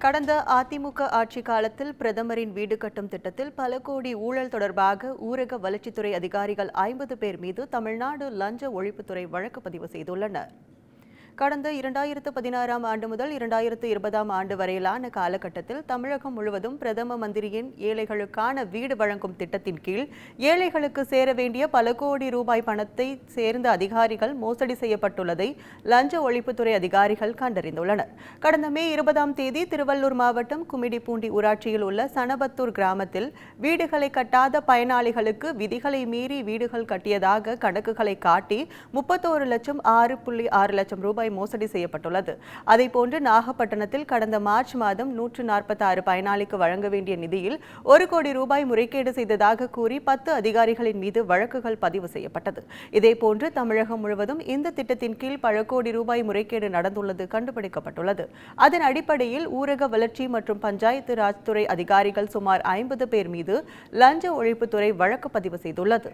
கடந்த அதிமுக ஆட்சி காலத்தில் பிரதமரின் வீடு கட்டும் திட்டத்தில் பல கோடி ஊழல் தொடர்பாக ஊரக வளர்ச்சித்துறை அதிகாரிகள் ஐம்பது பேர் மீது தமிழ்நாடு லஞ்ச ஒழிப்புத்துறை வழக்கு பதிவு செய்துள்ளனர். கடந்த இரண்டாயிரத்து பதினாறாம் ஆண்டு முதல் இரண்டாயிரத்து இருபதாம் ஆண்டு வரையிலான காலகட்டத்தில் தமிழகம் முழுவதும் பிரதம மந்திரியின் ஏழைகளுக்கான வீடு வழங்கும் திட்டத்தின் கீழ் ஏழைகளுக்கு சேர வேண்டிய பல கோடி ரூபாய் பணத்தை சேர்ந்த அதிகாரிகள் மோசடி செய்யப்பட்டுள்ளதை லஞ்ச ஒழிப்புத்துறை அதிகாரிகள் கண்டறிந்துள்ளனர். கடந்த மே இருபதாம் தேதி திருவள்ளூர் மாவட்டம் குமிடிப்பூண்டி ஊராட்சியில் உள்ள சனபத்தூர் கிராமத்தில் வீடுகளை கட்டாத பயனாளிகளுக்கு விதிகளை மீறி வீடுகள் கட்டியதாக கணக்குகளை காட்டி முப்பத்தோரு லட்சம் ஆறு புள்ளி ஆறு லட்சம் ரூபாய் ரூபாய் மோசடி செய்யப்பட்டுள்ளது. அதேபோன்று நாகப்பட்டினத்தில் கடந்த மார்ச் மாதம் நூற்று நாற்பத்தாறு பயனாளிக்கு வழங்க வேண்டிய நிதியில் ஒரு கோடி ரூபாய் முறைகேடு செய்ததாக கூறி பத்து அதிகாரிகளின் மீது வழக்குகள் பதிவு செய்யப்பட்டது. இதேபோன்று தமிழகம் முழுவதும் இந்த திட்டத்தின் கீழ் பல கோடி ரூபாய் முறைகேடு நடந்துள்ளது கண்டுபிடிக்கப்பட்டுள்ளது. அதன் அடிப்படையில் ஊரக வளர்ச்சி மற்றும் பஞ்சாயத்து ராஜ் துறை அதிகாரிகள் சுமார் ஐம்பது பேர் மீது லஞ்ச ஒழிப்புத்துறை வழக்கு பதிவு செய்துள்ளது.